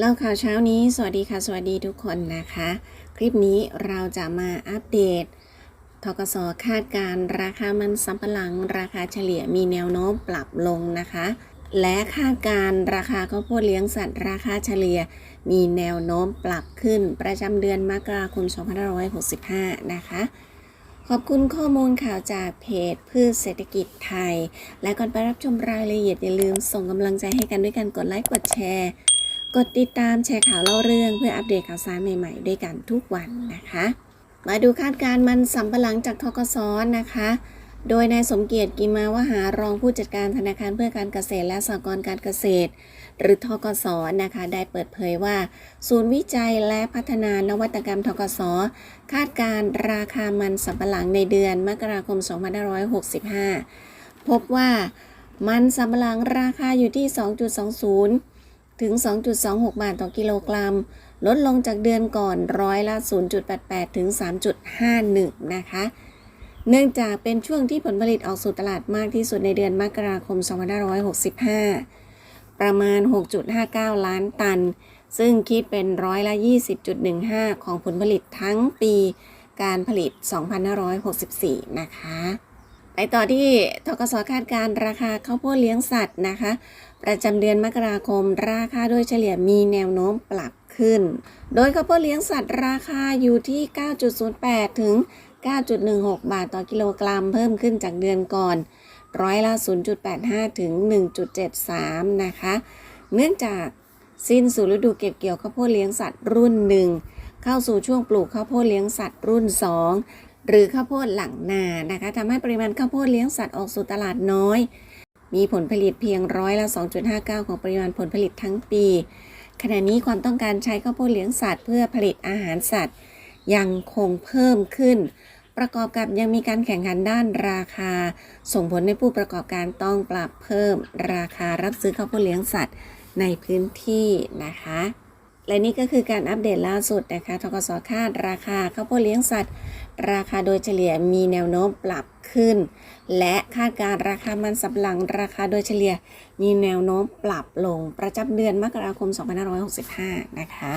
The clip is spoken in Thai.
เล่าข่าวเช้านี้ สวัสดีค่ะ สวัสดีทุกคนนะคะ คลิปนี้เราจะมาอัปเดตทกสคาดการราคามันสำปะหลัง ราคาเฉลี่ยมีแนวโน้มปรับลงนะคะ และคาดการราคาข้าวโพดเลี้ยงสัตว์ ราคาเฉลี่ยมีแนวโน้มปรับขึ้นประจำเดือนมกราคม 2565 นะคะ ขอบคุณข้อมูลข่าวจากเพจพืชเศรษฐกิจไทย และก่อนไปรับชมรายละเอียดอย่าลืมส่งกำลังใจให้กันด้วยการกดไลค์กดแชร์ กดติดตามแชร์ข่าวเล่าเรื่องเพื่ออัปเดตข่าวสารใหม่ๆ ด้วยกันทุกวันนะคะ มาดูคาดการณ์มันสำปะหลังจากทกสนะคะ โดยนายสมเกียรติกิมาวหารองผู้จัดการธนาคารเพื่อการเกษตรและสหกรณ์การเกษตร หรือทกสนะคะ ได้เปิดเผยว่า ศูนย์วิจัยและพัฒนานวัตกรรมทกสคาดการณ์ราคามันสำปะหลังในเดือนมกราคม 2565 พบว่ามันสำปะหลังราคาอยู่ที่ 2.20 ถึง 2.26 บาทต่อกิโลกรัม ลดลงจากเดือนก่อนร้อยละ 0.88 ถึง 3.51 นะคะ เนื่องจากเป็นช่วงที่ผลผลิตออกสู่ตลาดมากที่สุดในเดือนมกราคม 2565 ประมาณ 6.59 ล้านตัน ซึ่งคิดเป็นร้อยละ 20.15 ของผลผลิตทั้งปีการผลิต 2564 นะคะ ไปต่อที่ทกสคาดการราคาข้าวโพดเลี้ยงสัตว์นะคะ ประจำเดือนมกราคม ราคาโดยเฉลี่ยมีแนวโน้มปรับขึ้น โดยข้าวโพดเลี้ยงสัตว์ราคาอยู่ที่ 9.08 ถึง 9.16 บาทต่อกิโลกรัมเพิ่มขึ้นจากเดือนก่อน ร้อยละ 0.85 ถึง 1.73 นะคะ เนื่องจากสิ้นสู่ฤดูเก็บเกี่ยวข้าวโพดเลี้ยงสัตว์รุ่นหนึ่งเข้าสู่ช่วงปลูกข้าวโพดเลี้ยงสัตว์รุ่น 2 หรือข้าวโพดหลังนานะคะทำให้ปริมาณข้าวโพดเลี้ยงสัตว์ออกสู่ตลาดน้อย มีผลผลิตเพียงร้อยละ 2.59 ของปริมาณผลผลิตทั้งปี ขณะนี้ความต้องการใช้ข้าวโพดเลี้ยงสัตว์เพื่อผลิตอาหารสัตว์ ยังคงเพิ่มขึ้น ประกอบกับยังมีการแข่งขันด้านราคา ส่งผลให้ผู้ประกอบการต้องปรับเพิ่มราคารับซื้อข้าวโพดเลี้ยงสัตว์ในพื้นที่นะคะ และนี่ก็คือการอัปเดตล่าสุดนะคะทกสคาดราคาข้าวโพดเลี้ยงสัตว์ ราคาโดยเฉลี่ยมีแนวโน้มปรับขึ้น และคาดการราคามันสำปะหลังราคาโดยเฉลี่ยมีแนวโน้มปรับลงประจำเดือนมกราคม 2565 นะคะ